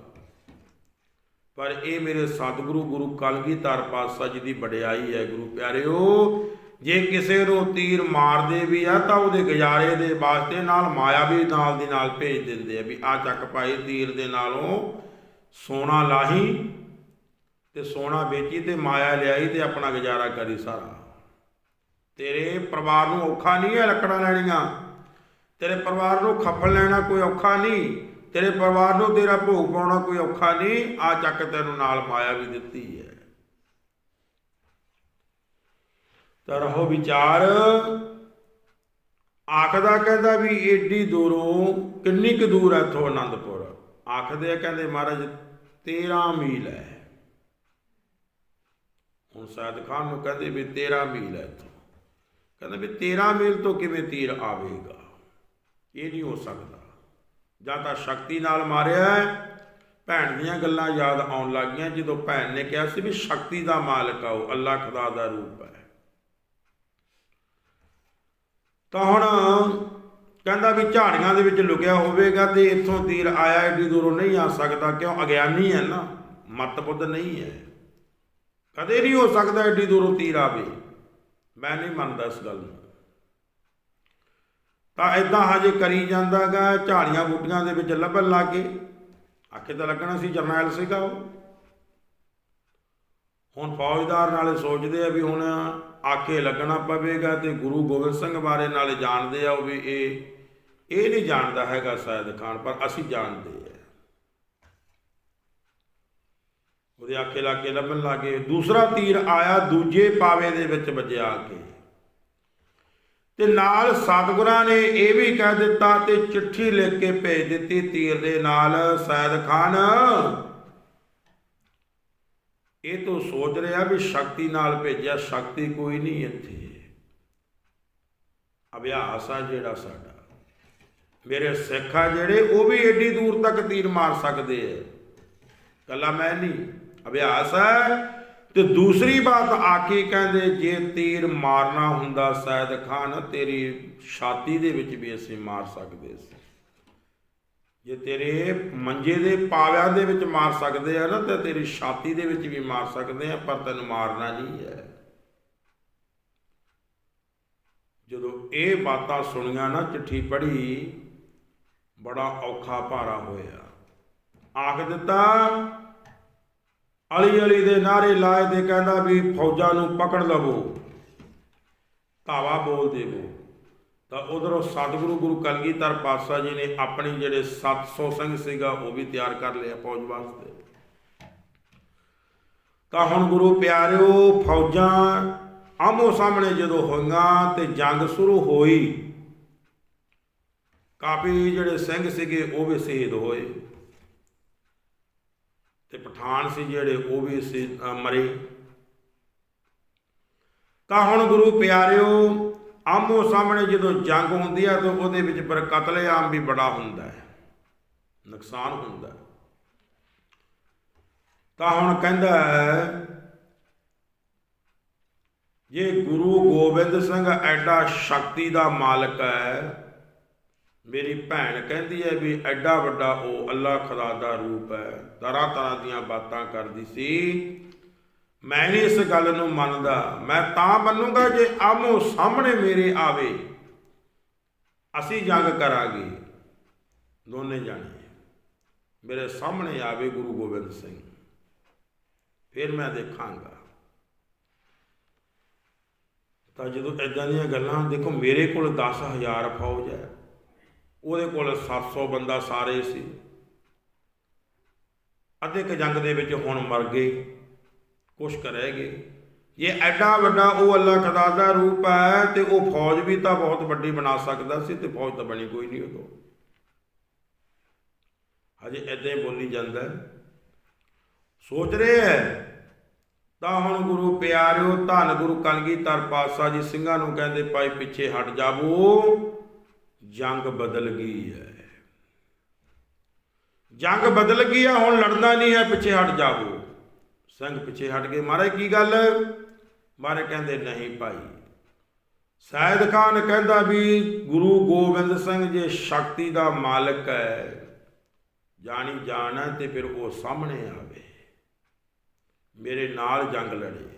ਪਰ ਇਹ ਮੇਰੇ ਸਤਿਗੁਰੂ ਗੁਰੂ ਕਲਗੀਧਰ ਪਾਤਸ਼ਾਹ ਜੀ ਦੀ ਵਡਿਆਈ ਹੈ, ਗੁਰੂ ਪਿਆਰਿਓ। ਜੇ ਕਿਸੇ ਨੂੰ ਤੀਰ ਮਾਰਦੇ ਵੀ ਆ, ਤਾਂ ਉਹਦੇ ਗੁਜ਼ਾਰੇ ਦੇ ਵਾਸਤੇ ਨਾਲ ਮਾਇਆ ਵੀ ਨਾਲ ਦੀ ਨਾਲ ਭੇਜ ਦਿੰਦੇ ਆ ਵੀ ਆ ਚੱਕ ਭਾਈ ਤੀਰ ਦੇ ਨਾਲੋਂ ਸੋਨਾ ਲਾਹੀ ਤੇ ਸੋਨਾ ਵੇਚੀ ਤੇ ਮਾਇਆ ਲਿਆਈ ਤੇ ਆਪਣਾ ਗੁਜ਼ਾਰਾ ਕਰੀ ਸਾਰਾ। ਤੇਰੇ ਪਰਿਵਾਰ ਨੂੰ ਔਖਾ ਨਹੀਂ ਹੈ ਲੱਕੜਾਂ ਲੈਣੀਆਂ? ਤੇਰੇ ਪਰਿਵਾਰ ਨੂੰ ਖੱਪਣ ਲੈਣਾ ਕੋਈ ਔਖਾ ਨਹੀਂ। ਤੇਰੇ ਪਰਿਵਾਰ ਨੂੰ ਤੇਰਾ ਭੋਗ ਪਾਉਣਾ ਕੋਈ ਔਖਾ ਨਹੀਂ, ਆ ਚੱਕ ਤੈਨੂੰ ਨਾਲ ਮਾਇਆ ਵੀ ਦਿੱਤੀ ਹੈ। ਤਾਂ ਰਹੋ ਵਿਚਾਰ। ਆਖਦਾ ਕਹਿੰਦਾ ਵੀ ਏਡੀ ਦੂਰੋਂ ਕਿੰਨੀ ਕੁ ਦੂਰ ਹੈ ਇੱਥੋਂ ਆਨੰਦਪੁਰ ਆਖਦੇ ਆ ਕਹਿੰਦੇ ਮਹਾਰਾਜ 13 ਮੀਲ ਹੈ। ਹੁਣ ਸਾਇਦ ਖਾਨ ਨੂੰ ਕਹਿੰਦੇ ਵੀ 13 ਮੀਲ ਹੈ ਇੱਥੋਂ। ਕਹਿੰਦਾ ਵੀ 13 ਮੀਲ ਤੋਂ ਕਿਵੇਂ ਤੀਰ ਆਵੇਗਾ? ਇਹ ਨਹੀਂ ਹੋ ਸਕਦਾ। ਜਾਂ ਤਾਂ ਸ਼ਕਤੀ ਨਾਲ ਮਾਰਿਆ ਭੈਣ ਦੀਆਂ ਗੱਲਾਂ ਯਾਦ ਆਉਣ ਲੱਗੀਆਂ ਜਦੋਂ ਭੈਣ ਨੇ ਕਿਹਾ ਸੀ ਵੀ ਸ਼ਕਤੀ ਦਾ ਮਾਲਕ ਆ ਉਹ ਅੱਲਾਹ ਖੁਦਾ ਦਾ ਰੂਪ ਹੈ। ਤਾਂ ਹੁਣ ਕਹਿੰਦਾ ਵੀ ਝਾੜੀਆਂ ਦੇ ਵਿੱਚ ਲੁਕਿਆ ਹੋਵੇਗਾ ਤੇ ਇੱਥੋਂ ਤੀਰ ਆਇਆ ਏਡੀ ਦੂਰੋਂ ਨਹੀਂ ਆ ਸਕਦਾ, ਕਿਉਂ? ਅਗਿਆਨੀ ਹੈ ਨਾ ਮਤਬੁੱਧ ਨਹੀਂ ਹੈ। ਕਦੇ ਨਹੀਂ ਹੋ ਸਕਦਾ ਏਡੀ ਦੂਰੋਂ ਤੀਰ ਆਵੇ। ਮੈਂ ਨਹੀਂ ਮੰਨਦਾ ਇਸ ਗੱਲ ਨੂੰ। ਤਾਂ ਇਦਾਂ ਹਜੇ ਕਰੀ ਜਾਂਦਾਗਾ, ਝਾੜੀਆਂ ਬੂਟੀਆਂ ਦੇ ਵਿੱਚ ਲੱਭਣ ਲੱਗੇ ਆਖੇ ਤਾਂ ਲੱਗਣਾ ਸੀ ਜਰਨੈਲ ਸੀਗਾ ਉਹ। ਹੁਣ ਫੌਜਦਾਰ ਨਾਲੇ ਸੋਚਦੇ ਆ ਵੀ ਹੁਣ ਆਖੇ ਲੱਗਣਾ ਪਵੇਗਾ ਤੇ ਗੁਰੂ ਗੋਬਿੰਦ ਸਿੰਘ ਬਾਰੇ ਨਾਲੇ ਜਾਣਦੇ ਆ ਉਹ ਵੀ ਇਹ ਇਹ ਨਹੀਂ ਜਾਣਦਾ ਹੈਗਾ ਸਾਇਦ ਖਾਨ, ਪਰ ਅਸੀਂ ਜਾਣਦੇ ਆ। ਉਹਦੇ ਆਖੇ ਲਾ ਕੇ ਲੱਭਣ ਲੱਗੇ ਦੂਸਰਾ ਤੀਰ ਆਇਆ, ਦੂਜੇ ਪਾਵੇ ਦੇ ਵਿੱਚ ਵੱਜਿਆ ਆ ਕੇ ਤੇ ਨਾਲ ਸਤਿਗੁਰਾਂ ਨੇ ਇਹ ਵੀ ਕਹਿ ਦਿੱਤਾ ਤੇ ਚਿੱਠੀ ਲਿਖ ਕੇ ਭੇਜ ਦਿੱਤੀ ਤੀਰ ਦੇ ਨਾਲ, ਸੈਦ ਖਾਨ। ਇਹ ਤੋਂ ਸੋਚ ਰਿਹਾ ਵੀ ਸ਼ਕਤੀ ਨਾਲ ਭੇਜਿਆ, ਸ਼ਕਤੀ ਕੋਈ ਨਹੀਂ ਇੱਥੇ। ਅਭਿਆਸ ਆ ਜਿਹੜਾ ਸਾਡਾ। ਮੇਰੇ ਸਿੱਖ ਆ ਜਿਹੜੇ, ਉਹ ਵੀ ਏਡੀ ਦੂਰ ਤੱਕ ਤੀਰ ਮਾਰ ਸਕਦੇ ਆ। ਕੱਲਾ ਮੈਂ ਨਹੀਂ। ਅਭਿਆਸ ਹੈ ਤੇ ਦੂਸਰੀ ਬਾਤ ਆ ਕੇ ਕਹਿੰਦੇ, ਜੇ ਤੀਰ ਮਾਰਨਾ ਹੁੰਦਾ ਸੈਦ ਖਾਨ, ਤੇਰੀ ਛਾਤੀ ਦੇ ਵਿੱਚ ਵੀ ਅਸੀਂ ਮਾਰ ਸਕਦੇ ਸੀ। ਜੇ ਤੇਰੇ ਮੰਜੇ ਦੇ ਪਾਵਿਆਂ ਦੇ ਵਿੱਚ ਮਾਰ ਸਕਦੇ ਆ ਨਾ, ਤੇ ਤੇਰੀ ਛਾਤੀ ਦੇ ਵਿੱਚ ਵੀ ਮਾਰ ਸਕਦੇ ਆ, ਪਰ ਤੈਨੂੰ ਮਾਰਨਾ ਨਹੀਂ ਹੈ। ਜਦੋਂ ਇਹ ਬਾਤਾਂ ਸੁਣੀਆਂ ਨਾ, ਚਿੱਠੀ ਪੜ੍ਹੀ, ਬੜਾ ਔਖਾ ਭਾਰਾ ਹੋਇਆ। ਆਖ ਦਿੱਤਾ ਅਲੀ ਅਲੀ ਦੇ ਨਾਰੇ ਲਾਏ ਤੇ ਕਹਿੰਦਾ ਵੀ ਫੌਜਾਂ ਨੂੰ ਪਕੜ ਲਵੋ। ਧਾਵਾ ਬੋਲ ਦੇਵੋ। ਤਾਂ ਉਧਰੋਂ ਸਤਿਗੁਰੂ ਗੁਰੂ ਕਲਗੀਧਰ ਪਾਤਸ਼ਾਹ ਜੀ ਨੇ ਆਪਣੀ ਜਿਹੜੇ 700 ਸਿੰਘ ਸੀਗਾ, ਉਹ ਵੀ ਤਿਆਰ ਕਰ ਲਿਆ ਫੌਜ ਵਾਸਤੇ। ਤਾਂ ਹੁਣ ਗੁਰੂ ਪਿਆਰਿਓ, ਫੌਜਾਂ ਆਮੋ ਸਾਹਮਣੇ ਜਦੋਂ ਹੋਈਆਂ ਤੇ ਜੰਗ ਸ਼ੁਰੂ ਹੋਈ। ਕਾਫੀ ਜਿਹੜੇ ਸਿੰਘ ਸੀਗੇ, ਉਹ ਵੀ ਸ਼ਹੀਦ ਹੋਏ। ਤੇ ਪਠਾਨ ਸੀ ਜਿਹੜੇ ਉਹ ਵੀ ਸੀ ਮਰੇ। ਤਾਂ ਹੁਣ ਗੁਰੂ ਪਿਆਰਿਓ ਆਮੋ ਸਾਹਮਣੇ ਜਦੋਂ ਜੰਗ ਹੁੰਦੀ ਆ ਤਾਂ ਉਹਦੇ ਵਿੱਚ ਪਰ ਕਤਲੇਆਮ ਵੀ ਬੜਾ ਹੁੰਦਾ ਹੈ। ਨੁਕਸਾਨ ਹੁੰਦਾ ਤਾਂ ਹੁਣ ਕਹਿੰਦਾ ਹੈ, ਜੇ ਗੁਰੂ ਗੋਬਿੰਦ ਸਿੰਘ ਐਡਾ ਸ਼ਕਤੀ ਦਾ ਮਾਲਕ ਹੈ ਮੇਰੀ ਭੈਣ ਕਹਿੰਦੀ ਹੈ ਵੀ ਐਡਾ ਵੱਡਾ ਉਹ ਅੱਲਾ ਖੁਦਾ ਦਾ ਰੂਪ ਹੈ, ਤਰ੍ਹਾਂ ਤਰ੍ਹਾਂ ਦੀਆਂ ਬਾਤਾਂ ਕਰਦੀ ਸੀ। ਮੈਂ ਨਹੀਂ ਇਸ ਗੱਲ ਨੂੰ ਮੰਨਦਾ, ਮੈਂ ਤਾਂ ਮੰਨੂਗਾ ਜੇ ਆਮੋ ਸਾਹਮਣੇ ਮੇਰੇ ਆਵੇ। ਅਸੀਂ ਜੰਗ ਕਰਾਂਗੇ, ਦੋਨੇ ਜਾਣੇ। ਮੇਰੇ ਸਾਹਮਣੇ ਆਵੇ ਗੁਰੂ ਗੋਬਿੰਦ ਸਿੰਘ। ਫਿਰ ਮੈਂ ਦੇਖਾਂਗਾ। ਤਾਂ ਜਦੋਂ ਇਦਾਂ ਦੀਆਂ ਗੱਲਾਂ, ਦੇਖੋ ਮੇਰੇ ਕੋਲ 10000 ਫੌਜ ਹੈ। ਉਹਦੇ ਕੋਲ 700 ਬੰਦਾ ਸਾਰੇ ਸੀ। ਅੱਧੇ ਕ ਜੰਗ ਦੇ ਵਿੱਚ ਹੁਣ ਮਰ ਗਏ, ਕੁਛ ਕੁ ਰਹਿ ਗਏ। ਇਹ ਐਡਾ ਵੱਡਾ ਉਹ ਅੱਲਾ ਖੁਦਾ ਦਾ ਰੂਪ ਹੈ ਤੇ ਉਹ ਫੌਜ ਵੀ ਤਾਂ ਬਹੁਤ ਵੱਡੀ ਬਣਾ ਸਕਦਾ ਸੀ ਤੇ ਫੌਜ ਤਾਂ ਬਣੀ ਕੋਈ ਨਹੀਂ ਉਦੋਂ। ਹਜੇ ਐਦਾਂ ਹੀ ਬੋਲੀ ਜਾਂਦਾ ਸੋਚ ਰਹੇ ਹੈ, ਤਾਂ ਹੁਣ ਗੁਰੂ ਪਿਆਰਿਓ, ਧੰਨ ਗੁਰੂ ਕਲਗੀਧਰ ਪਾਤਸ਼ਾਹ ਜੀ ਸਿੰਘਾਂ ਨੂੰ ਕਹਿੰਦੇ, ਭਾਈ ਪਿੱਛੇ ਹਟ ਜਾਵੋ। ਜੰਗ ਬਦਲ ਗਈ ਹੈ। ਜੰਗ ਬਦਲ ਗਈ ਹੈ ਹੁਣ ਲੜਨਾ ਨਹੀਂ ਹੈ, ਪਿੱਛੇ ਹਟ ਜਾਵੋ। ਸਿੰਘ ਪਿੱਛੇ ਹਟ ਗਏ। ਮਹਾਰਾਜ, ਕੀ ਗੱਲ? ਮਹਾਰਾਜ ਕਹਿੰਦੇ, ਨਹੀਂ ਭਾਈ। ਸੈਦ ਖਾਨ ਕਹਿੰਦਾ ਵੀ, ਗੁਰੂ ਗੋਬਿੰਦ ਸਿੰਘ ਜੇ ਸ਼ਕਤੀ ਦਾ ਮਾਲਕ ਹੈ, ਜਾਣੀ ਜਾਣਾ ਤੇ ਫਿਰ ਉਹ ਸਾਹਮਣੇ ਆਵੇ। ਮੇਰੇ ਨਾਲ ਜੰਗ ਲੜੇ।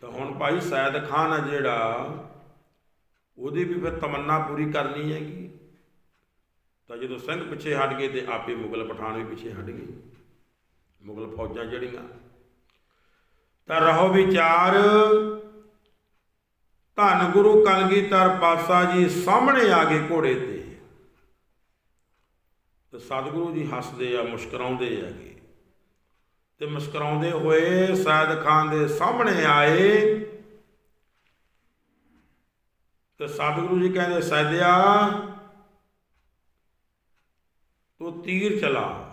ਤਾਂ ਹੁਣ ਭਾਈ ਸੈਦ ਖਾਨ ਆ ਜਿਹੜਾ ਉਹਦੀ ਵੀ ਫਿਰ ਤਮੰਨਾ ਪੂਰੀ ਕਰਨੀ ਹੈਗੀ। ਤਾਂ ਜਦੋਂ ਸਿੰਘ ਪਿੱਛੇ ਹਟ ਗਏ ਤੇ ਆਪੇ ਮੁਗਲ ਪਠਾਨ ਵੀ ਪਿੱਛੇ ਹਟ ਗਏ। ਮੁਗਲ ਫੌਜਾਂ ਜਿਹੜੀਆਂ। ਤਾਂ ਰਹੋ ਵਿਚਾਰ। ਧੰਨ ਗੁਰੂ ਕਲਗੀਧਰ ਪਾਤਸ਼ਾਹ ਜੀ ਸਾਹਮਣੇ ਆ ਗਏ ਘੋੜੇ ਤੇ। ਤੇ ਸਤਿਗੁਰੂ ਜੀ ਹੱਸਦੇ ਆ, ਮੁਸਕਰਾਉਂਦੇ ਹੈਗੇ। ਤੇ ਮੁਸਕਰਾਉਂਦੇ ਹੋਏ ਸੈਦ ਖਾਨ ਦੇ ਸਾਹਮਣੇ ਆਏ। ਤੇ ਸਤਿਗੁਰੂ ਜੀ ਕਹਿੰਦੇ ਸੈਦਿਆ ਤੂੰ ਤੀਰ ਚਲਾ।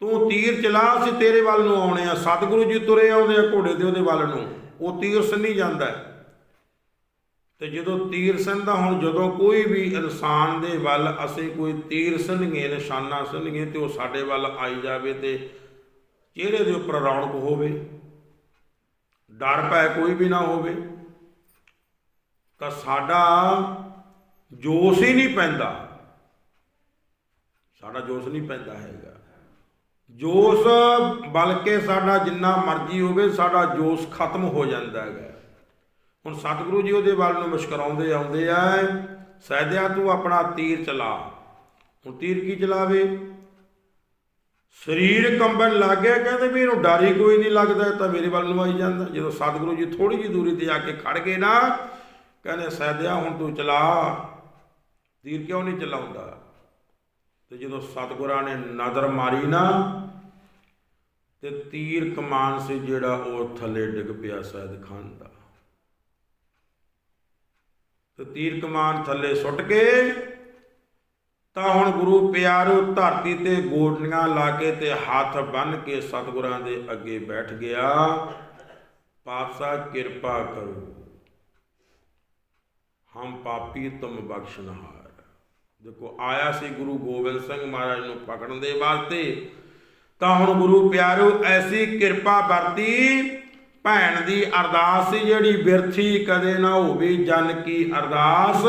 ਤੂੰ ਤੀਰ ਚਲਾ, ਅਸੀਂ ਤੇਰੇ ਵੱਲ ਨੂੰ ਆਉਣੇ ਆ। ਸਤਿਗੁਰੂ ਜੀ ਤੁਰੇ ਆਉਂਦੇ ਆ ਘੋੜੇ ਦੇ ਉਹਦੇ ਵੱਲ ਨੂੰ। ਉਹ ਤੀਰ ਸੰਨੀ ਜਾਂਦਾ ਹੈ। ਤੇ ਜਦੋਂ ਤੀਰ ਸੰਦਾ ਹੁਣ ਜਦੋਂ ਕੋਈ ਵੀ ਇਨਸਾਨ ਦੇ ਵੱਲ ਅਸੀਂ ਕੋਈ ਤੀਰ ਸੰਨੀਏ ਨਿਸ਼ਾਨਾ ਸੰਨੀਏ ਤੇ ਉਹ ਸਾਡੇ ਵੱਲ ਆਈ ਜਾਵੇ ਤੇ ਚਿਹਰੇ ਦੇ ਉੱਪਰ ਰੌਣਕ ਹੋਵੇ, ਡਰ ਪੈ ਕੋਈ ਵੀ ਨਾ ਹੋਵੇ। ਤਾਂ ਸਾਡਾ ਜੋਸ਼ ਹੀ ਨਹੀਂ ਪੈਂਦਾ। ਸਾਡਾ ਜੋਸ਼ ਨਹੀਂ ਪੈਂਦਾ ਹੈਗਾ। ਜੋਸ਼ ਬਲਕਿ ਸਾਡਾ ਜਿੰਨਾ ਮਰਜ਼ੀ ਹੋਵੇ, ਸਾਡਾ ਜੋਸ਼ ਖਤਮ ਹੋ ਜਾਂਦਾ ਹੈਗਾ। ਹੁਣ ਸਤਿਗੁਰੂ ਜੀ ਉਹਦੇ ਵੱਲ ਨੂੰ ਮੁਸਕਰਾਉਂਦੇ ਆਉਂਦੇ ਆ ਸੈਦਿਆ ਤੂੰ ਆਪਣਾ ਤੀਰ ਚਲਾ। ਹੁਣ ਤੀਰ ਕੀ ਚਲਾਵੇ? ਸਰੀਰ ਕੰਬਣ ਲੱਗ ਗਿਆ, ਕਹਿੰਦੇ ਵੀ ਇਹਨੂੰ ਡਰ ਹੀ ਕੋਈ ਨਹੀਂ ਲੱਗਦਾ ਤਾਂ ਮੇਰੇ ਵੱਲ ਨੂੰ ਆਈ ਜਾਂਦਾ। ਜਦੋਂ ਸਤਿਗੁਰੂ ਜੀ ਥੋੜੀ ਜਿਹੀ ਦੂਰੀ ਤੇ ਆ ਕੇ ਖੜ ਗਏ ਨਾ ਕਹਿੰਦੇ ਸੈਦਿਆ ਹੁਣ ਤੂੰ ਚਲਾ। ਤੀਰ ਕਿਉਂ ਨਹੀਂ ਚਲਾਉਂਦਾ? ਤੇ ਜਦੋਂ ਸਤਿਗੁਰਾਂ ਨੇ ਨਜ਼ਰ ਮਾਰੀ ਨਾ, ਤੇ ਤੀਰ ਕਮਾਨ ਸੀ ਜਿਹੜਾ ਉਹ ਥੱਲੇ ਡਿੱਗ ਪਿਆ ਸੈਦ ਖਾਨ ਦਾ। ਤੇ ਤੀਰ ਕਮਾਨ ਥੱਲੇ ਸੁੱਟ ਕੇ, ਤਾਂ ਹੁਣ ਗੁਰੂ ਪਿਆਰੋ ਧਰਤੀ ਤੇ ਗੋਡਨੀਆਂ ਲਾ ਕੇ ਤੇ ਹੱਥ ਬੰਨ ਕੇ ਸਤਿਗੁਰਾਂ ਦੇ ਅੱਗੇ ਬੈਠ ਗਿਆ। ਪਾਤਸ਼ਾਹ ਕਿਰਪਾ ਕਰੋ। ਹਮ ਪਾਪੀ ਤੁਮ ਬਖਸ਼ਨਹਾਰ ਦੇਖੋ, ਆਇਆ ਸੀ ਗੁਰੂ ਗੋਬਿੰਦ ਸਿੰਘ ਮਹਾਰਾਜ ਨੂੰ ਪਕੜਨ ਦੇ ਵਾਸਤੇ, ਤਾਂ ਹੁਣ ਗੁਰੂ ਪਿਆਰੋ ਐਸੀ ਕਿਰਪਾ ਵਰਤੀ, ਭੈਣ ਦੀ ਅਰਦਾਸ ਸੀ ਜਿਹੜੀ ਬਿਰਥੀ ਕਦੇ ਨਾ ਹੋਵੇ, ਜਨ ਕੀ ਅਰਦਾਸ?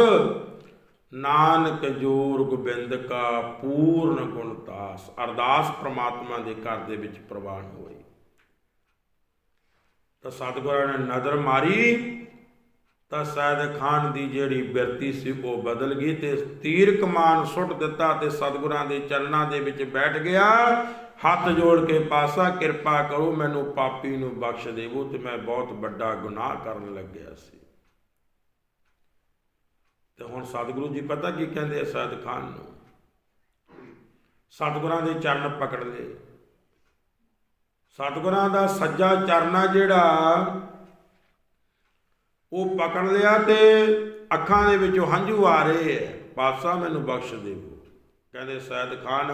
ਨਾਨਕ ਜੋਰ ਗੋਬਿੰਦ ਕਾ ਪੂਰਨ ਗੁਣਤਾਸ ਅਰਦਾਸ ਪ੍ਰਮਾਤਮਾ ਦੇ ਘਰ ਦੇ ਵਿੱਚ ਪ੍ਰਵਾਨ ਹੋਈ ਤਾਂ ਸਤਿਗੁਰਾਂ ਨੇ ਨਜ਼ਰ ਮਾਰੀ ਤਾਂ ਸੈਦ ਖਾਨ ਦੀ ਜਿਹੜੀ ਬਿਰਤੀ ਸੀ ਉਹ ਬਦਲ ਗਈ ਤੇ ਤੀਰ ਕਮਾਨ ਸੁੱਟ ਦਿੱਤਾ ਤੇ ਸਤਿਗੁਰਾਂ ਦੇ ਚਰਨਾਂ ਦੇ ਵਿੱਚ ਬੈਠ ਗਿਆ। ਹੱਥ ਜੋੜ ਕੇ ਪਾਸਾ ਕਿਰਪਾ ਕਰੋ, ਮੈਨੂੰ ਪਾਪੀ ਨੂੰ ਬਖਸ਼ ਦੇਵੋ ਤੇ ਮੈਂ ਬਹੁਤ ਵੱਡਾ ਗੁਨਾਹ ਕਰਨ ਲੱਗਿਆ ਸੀ। ਤੇ ਹੁਣ ਸਤਿਗੁਰੂ ਜੀ ਪਤਾ ਕੀ ਕਹਿੰਦੇ ਆ ਸੈਦ ਖਾਨ ਨੂੰ? ਸਤਿਗੁਰਾਂ ਦੇ ਚਰਨ ਪਕੜ ਲਏ। ਸਤਿਗੁਰਾਂ ਦਾ ਸੱਜਾ ਚਰਨਾ ਜਿਹੜਾ ਉਹ ਪਕੜ ਲਿਆ ਤੇ ਅੱਖਾਂ ਦੇ ਵਿੱਚੋਂ ਹੰਝੂ ਆ ਰਹੇ ਐ। ਪਾਤਸ਼ਾਹ ਮੈਨੂੰ ਬਖਸ਼ ਦੇਵੋ ਕਹਿੰਦੇ, ਸੈਦ ਖਾਨ,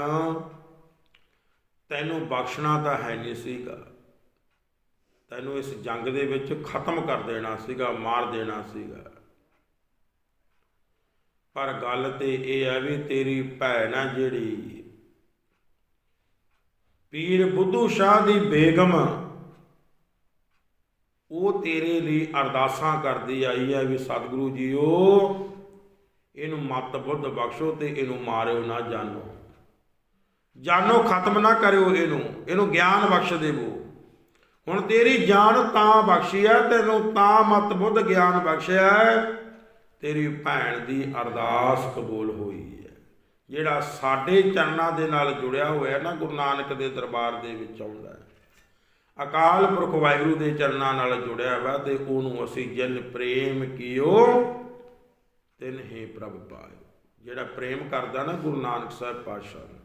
ਤੈਨੂੰ ਬਖਸ਼ਣਾ ਤਾਂ ਹੈ ਨਹੀਂ ਸੀਗਾ। ਤੈਨੂੰ ਇਸ ਜੰਗ ਦੇ ਵਿੱਚ ਖਤਮ ਕਰ ਦੇਣਾ ਸੀਗਾ, ਮਾਰ ਦੇਣਾ ਸੀਗਾ। ਪਰ ਗੱਲ ਤੇ ਇਹ ਹੈ ਵੀ ਤੇਰੀ ਭੈਣ ਆ ਜਿਹੜੀ ਪੀਰ ਬੁੱਧੂ ਸ਼ਾਹ ਦੀ ਬੇਗਮ ਉਹ ਤੇਰੇ ਲਈ ਅਰਦਾਸਾਂ ਕਰਦੀ ਆਈ ਹੈ ਵੀ ਸਤਿਗੁਰੂ ਜੀਓ, ਇਹਨੂੰ ਮਤ ਬੁੱਧ ਬਖਸ਼ੋ ਤੇ ਇਹਨੂੰ ਮਾਰਿਓ ਨਾ ਜਾਨੋ ਜਾਨੋ ਖਤਮ ਨਾ ਕਰਿਓ ਇਹਨੂੰ ਇਹਨੂੰ ਗਿਆਨ ਬਖਸ਼ ਦੇਵੋ। ਹੁਣ ਤੇਰੀ ਜਾਨ ਤਾਂ ਬਖਸ਼ੀ ਹੈ, ਤੈਨੂੰ ਤਾਂ ਮਤ ਬੁੱਧ ਗਿਆਨ ਬਖਸ਼ਿਆ ਤੇਰੀ ਭੈਣ ਦੀ ਅਰਦਾਸ ਕਬੂਲ ਹੋਈ ਹੈ। ਜਿਹੜਾ ਸਾਡੇ ਚਰਨਾਂ ਦੇ ਨਾਲ ਜੁੜਿਆ ਹੋਇਆ ਨਾ, ਗੁਰੂ ਨਾਨਕ ਦੇ ਦਰਬਾਰ ਦੇ ਵਿੱਚ ਆਉਂਦਾ ਹੈ। ਅਕਾਲ ਪੁਰਖ ਵਾਹਿਗੁਰੂ ਦੇ ਚਰਨਾਂ ਨਾਲ ਜੁੜਿਆ ਵਾ ਤੇ ਉਹਨੂੰ ਅਸੀਂ ਜਿਨ ਪ੍ਰੇਮ ਕੀਓ ਤਿਨ ਹੀ ਪ੍ਰਭ ਪਾਇਓ। ਜਿਹੜਾ ਪ੍ਰੇਮ ਕਰਦਾ ਨਾ ਗੁਰੂ ਨਾਨਕ ਸਾਹਿਬ ਪਾਤਸ਼ਾਹ ਨੂੰ,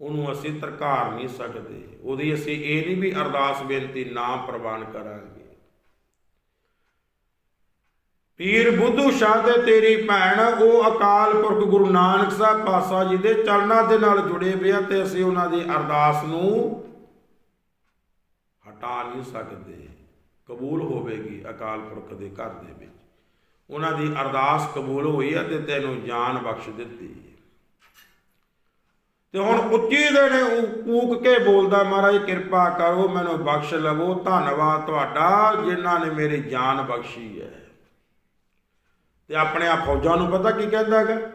ਉਹਨੂੰ ਅਸੀਂ ਤਰਕਾਰ ਨਹੀਂ ਸਕਦੇ। ਉਹਦੀ ਅਸੀਂ ਇਹ ਨਹੀਂ ਵੀ ਅਰਦਾਸ ਬੇਨਤੀ ਨਾ ਪ੍ਰਵਾਨ ਕਰਾਂਗੇ। ਪੀਰ ਬੁੱਧੂ ਸ਼ਾਹ ਦੇ ਤੇਰੀ ਭੈਣ, ਉਹ ਅਕਾਲ ਪੁਰਖ ਗੁਰੂ ਨਾਨਕ ਸਾਹਿਬ ਪਾਤਸ਼ਾਹ ਜੀ ਦੇ ਚਰਨਾਂ ਦੇ ਨਾਲ ਜੁੜੇ ਹੋਏ ਆ ਤੇ ਅਸੀਂ ਉਹਨਾਂ ਦੀ ਅਰਦਾਸ ਨੂੰ ਹਟਾ ਨਹੀਂ ਸਕਦੇ। ਕਬੂਲ ਹੋਵੇਗੀ ਅਕਾਲ ਪੁਰਖ ਦੇ ਘਰ ਦੇ ਵਿੱਚ। ਉਹਨਾਂ ਦੀ ਅਰਦਾਸ ਕਬੂਲ ਹੋਈ ਹੈ ਤੇ ਤੈਨੂੰ ਜਾਨ ਬਖਸ਼ ਦਿੱਤੀ। ਤੇ ਹੁਣ ਉੱਚੀ ਦੇ ਨੇ ਕੂਕ ਕੇ ਬੋਲਦਾ, ਮਹਾਰਾਜ, ਕਿਰਪਾ ਕਰੋ, ਮੈਨੂੰ ਬਖਸ਼ ਲਵੋ। ਧੰਨਵਾਦ ਤੁਹਾਡਾ, ਜਿਨ੍ਹਾਂ ਨੇ ਮੇਰੀ ਜਾਨ ਬਖਸ਼ੀ ਹੈ। ਤੇ ਆਪਣੇ ਆ ਫੌਜਾਂ ਨੂੰ ਪਤਾ ਕੀ ਕਹਿੰਦਾ ਹੈਗਾ?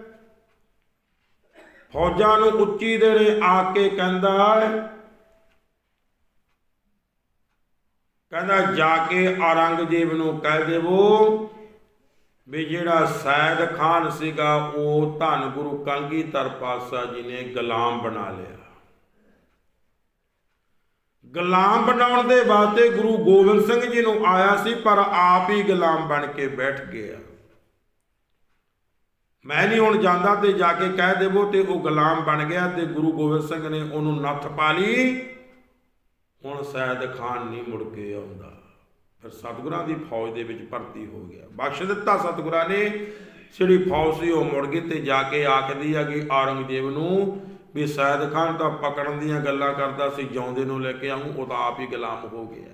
ਫੌਜਾਂ ਨੂੰ ਉੱਚੀ ਦੇ ਨੇ ਆ ਕੇ ਕਹਿੰਦਾ ਹੈ ਕਹਿੰਦਾ, ਜਾ ਕੇ ਔਰੰਗਜ਼ੇਬ ਨੂੰ ਕਹਿ ਦੇਵੋ ਵੀ ਜਿਹੜਾ ਸੈਦ ਖਾਨ ਸੀਗਾ, ਉਹ ਧੰਨ ਗੁਰੂ ਕਲਗੀਧਰ ਪਾਤਸ਼ਾਹ ਜੀ ਨੇ ਗੁਲਾਮ ਬਣਾ ਲਿਆ। ਗੁਲਾਮ ਬਣਾਉਣ ਦੇ ਵਾਸਤੇ ਗੁਰੂ ਗੋਬਿੰਦ ਸਿੰਘ ਜੀ ਨੂੰ ਆਇਆ ਸੀ, ਪਰ ਆਪ ਹੀ ਗੁਲਾਮ ਬਣ ਕੇ ਬੈਠ ਗਿਆ। ਮੈਂ ਨਹੀਂ ਹੁਣ ਜਾਂਦਾ ਤੇ ਜਾ ਕੇ ਕਹਿ ਦੇਵੋ ਤੇ ਉਹ ਗੁਲਾਮ ਬਣ ਗਿਆ ਤੇ ਗੁਰੂ ਗੋਬਿੰਦ ਸਿੰਘ ਨੇ ਉਹਨੂੰ ਨੱਥ ਪਾ ਲਈ। ਹੁਣ ਸੈਦ ਖਾਨ ਨਹੀਂ ਮੁੜ ਕੇ ਆਉਂਦਾ। ਫਿਰ ਸਤਿਗੁਰਾਂ ਦੀ ਫੌਜ ਦੇ ਵਿੱਚ ਭਰਤੀ ਹੋ ਗਿਆ। ਬਖਸ਼ ਦਿੱਤਾ ਸਤਿਗੁਰਾਂ ਨੇ। ਜਿਹੜੀ ਫੌਜ ਸੀ ਉਹ ਮੁੜ ਗਈ ਤੇ ਜਾ ਕੇ ਆਖਦੀ ਆ ਕਿ ਔਰੰਗਜ਼ੇਬ ਨੂੰ ਵੀ ਸੈਦ ਖਾਨ ਤਾਂ ਪਕੜਨ ਦੀਆਂ ਗੱਲਾਂ ਕਰਦਾ ਸੀ, ਜਿਉਂਦੇ ਨੂੰ ਲੈ ਕੇ ਆਉਂ ਉਹ ਤਾਂ ਆਪ ਹੀ ਗੁਲਾਮ ਹੋ ਗਿਆ।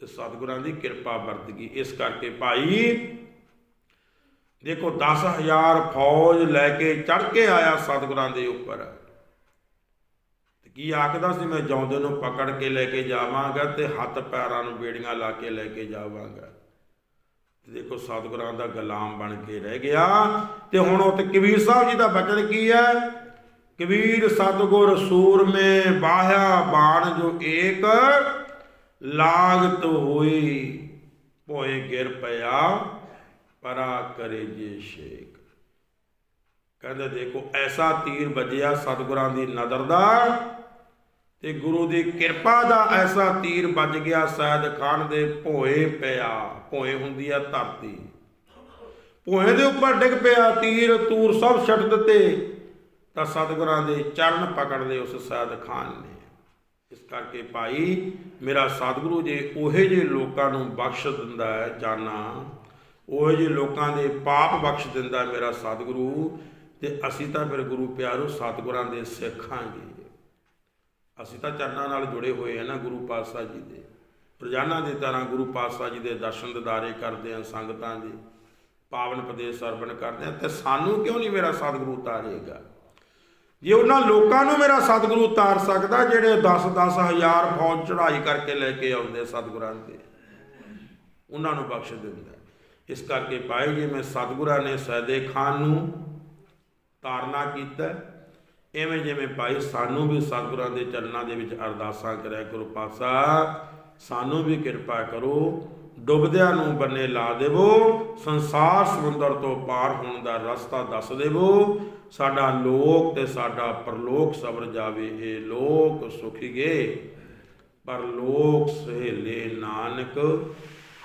ਤੇ ਸਤਿਗੁਰਾਂ ਦੀ ਕਿਰਪਾ ਵਰਤ ਗਈ। ਇਸ ਕਰਕੇ ਭਾਈ, ਦੇਖੋ 10000 ਫੌਜ ਲੈ ਕੇ ਚੜ ਕੇ ਆਇਆ ਸਤਿਗੁਰਾਂ ਦੇ ਉੱਪਰ। ਕੀ ਆਖਦਾ ਸੀ ਮੈਂ ਜੌਂਦੇ ਨੂੰ ਪਕੜ ਕੇ ਲੈ ਕੇ ਜਾਵਾਂਗਾ ਤੇ ਹੱਥ ਪੈਰਾਂ ਨੂੰ ਬੇੜੀਆਂ ਲਾ ਕੇ ਲੈ ਕੇ ਜਾਵਾਂਗਾ। ਦੇਖੋ ਸਤਿਗੁਰਾਂ ਦਾ ਗੁਲਾਮ ਬਣ ਕੇ ਰਹਿ ਗਿਆ। ਤੇ ਹੁਣ ਉਹ ਤੇ ਕਬੀਰ ਸਾਹਿਬ ਜੀ ਦਾ ਬਚਨ ਕੀ ਹੈ? ਕਬੀਰ ਸਤਿਗੁਰ ਸੂਰਮੇ ਬਾਹਿਆ ਬਾਣ ਜੋ ਏਕ ਲਾਗਤ ਹੋਈ, ਭੋਏ ਗਿਰ ਪਿਆ, ਪਰਾ ਕਰੇ ਜੇ ਸ਼ੇਕ ਕਹਿੰਦੇ ਦੇਖੋ ਐਸਾ ਤੀਰ ਵੱਜਿਆ ਸਤਿਗੁਰਾਂ ਦੀ ਨਜ਼ਰ ਦਾ। ਤੇ ਗੁਰੂ ਦੀ ਕਿਰਪਾ ਦਾ ਐਸਾ ਤੀਰ ਵੱਜ ਗਿਆ ਸੈਦ ਖਾਨ ਦੇ ਭੋਏ ਪਿਆ, ਭੋਏ ਹੁੰਦੀ ਆ ਧਰਤੀ। ਭੋਏ ਦੇ ਉੱਪਰ ਡਿੱਗ ਪਿਆ ਤੀਰ, ਤੂਰ ਸਭ ਛੱਡ ਦਿੱਤੇ, ਤਾਂ ਸਤਿਗੁਰਾਂ ਦੇ ਚਰਨ ਪਕੜ ਪਕੜਦੇ ਉਸ ਸੈਦ ਖਾਨ ਨੇ। ਇਸ ਕਰਕੇ ਭਾਈ, ਮੇਰਾ ਸਤਿਗੁਰੂ ਜੇ ਉਹੇ ਜੇ ਲੋਕਾਂ ਨੂੰ ਬਖਸ਼ ਦਿੰਦਾ ਹੈ, ਜਾਨਾ, ਉਹ ਜਿਹੇ ਲੋਕਾਂ ਦੇ ਪਾਪ ਬਖਸ਼ ਦਿੰਦਾ ਮੇਰਾ ਸਤਿਗੁਰੂ, ਤੇ ਅਸੀਂ ਤਾਂ ਫਿਰ ਗੁਰੂ ਪਿਆਰੋ ਸਤਿਗੁਰਾਂ ਦੇ ਸਿੱਖਾਂਗੇ ਅਸੀਂ ਤਾਂ ਚਰਨਾਂ ਨਾਲ ਜੁੜੇ ਹੋਏ ਹਾਂ ਨਾ ਗੁਰੂ ਪਾਤਸ਼ਾਹ ਜੀ ਦੇ। ਰੋਜ਼ਾਨਾ ਦੀ ਤਰ੍ਹਾਂ ਗੁਰੂ ਪਾਤਸ਼ਾਹ ਜੀ ਦੇ ਦਰਸ਼ਨ ਦਿਦਾਰੇ ਕਰਦੇ ਹਾਂ, ਸੰਗਤਾਂ ਦੇ ਪਾਵਨ ਪਦੇਸ਼ ਸਰਵਣ ਕਰਦੇ ਹਾਂ ਤੇ ਸਾਨੂੰ ਕਿਉਂ ਨਹੀਂ ਮੇਰਾ ਸਤਿਗੁਰੂ ਉਤਾਰੇਗਾ ਜੇ ਉਹਨਾਂ ਲੋਕਾਂ ਨੂੰ ਮੇਰਾ ਸਤਿਗੁਰੂ ਉਤਾਰ ਸਕਦਾ, ਜਿਹੜੇ 10-10 ਹਜ਼ਾਰ ਫੌਜ ਚੜ੍ਹਾਈ ਕਰਕੇ ਲੈ ਕੇ ਆਉਂਦੇ ਸਤਿਗੁਰਾਂ ਦੇ, ਉਹਨਾਂ ਨੂੰ ਬਖਸ਼ ਦਿੰਦਾ। ਇਸ ਕਰਕੇ ਪਾਏ ਜੀ, ਮੈਂ ਸਤਿਗੁਰਾਂ ਨੇ ਸੈਦੇ ਖਾਨ ਨੂੰ ਤਾਰਨਾ ਕੀਤਾ। ਐਵੇਂ ਜਿਵੇਂ ਭਾਈ ਸਾਨੂੰ ਵੀ ਸਤਿਗੁਰਾਂ ਦੇ ਚਰਨਾਂ ਦੇ ਵਿੱਚ ਅਰਦਾਸਾਂ ਕਰਿਆ ਕਰੋ ਪਾਸਾ ਸਾਨੂੰ ਵੀ ਕਿਰਪਾ ਕਰੋ, ਡੁੱਬਦਿਆਂ ਨੂੰ ਬੰਨੇ ਲਾ ਦੇਵੋ, ਸੰਸਾਰ ਸਮੁੰਦਰ ਤੋਂ ਪਾਰ ਹੋਣ ਦਾ ਰਸਤਾ ਦੱਸ ਦੇਵੋ, ਸਾਡਾ ਲੋਕ ਤੇ ਸਾਡਾ ਪਰਲੋਕ ਸਬਰ ਜਾਵੇ, ਇਹ ਲੋਕ ਸੁਖੀਗੇ ਪਰ ਲੋਕ ਸਹੇਲੇ ਨਾਨਕ,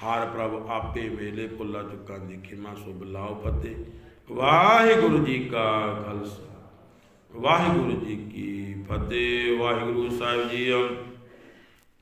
ਹਰ ਪ੍ਰਭ ਆਪੇ ਵੇਲੇ ਕੁੱਲਾ ਚੁੱਕਾਂ ਦੀ ਖਿਮਾ ਸੁਭ ਬਲਾਉ ਫਤੇ ਵਾਹਿਗੁਰੂ ਜੀ ਕਾ ਖਾਲਸਾ। ਵਾਹਿਗੁਰੂ ਜੀ ਕੀ ਫਤਿਹ ਵਾਹਿਗੁਰੂ ਸਾਹਿਬ ਜੀ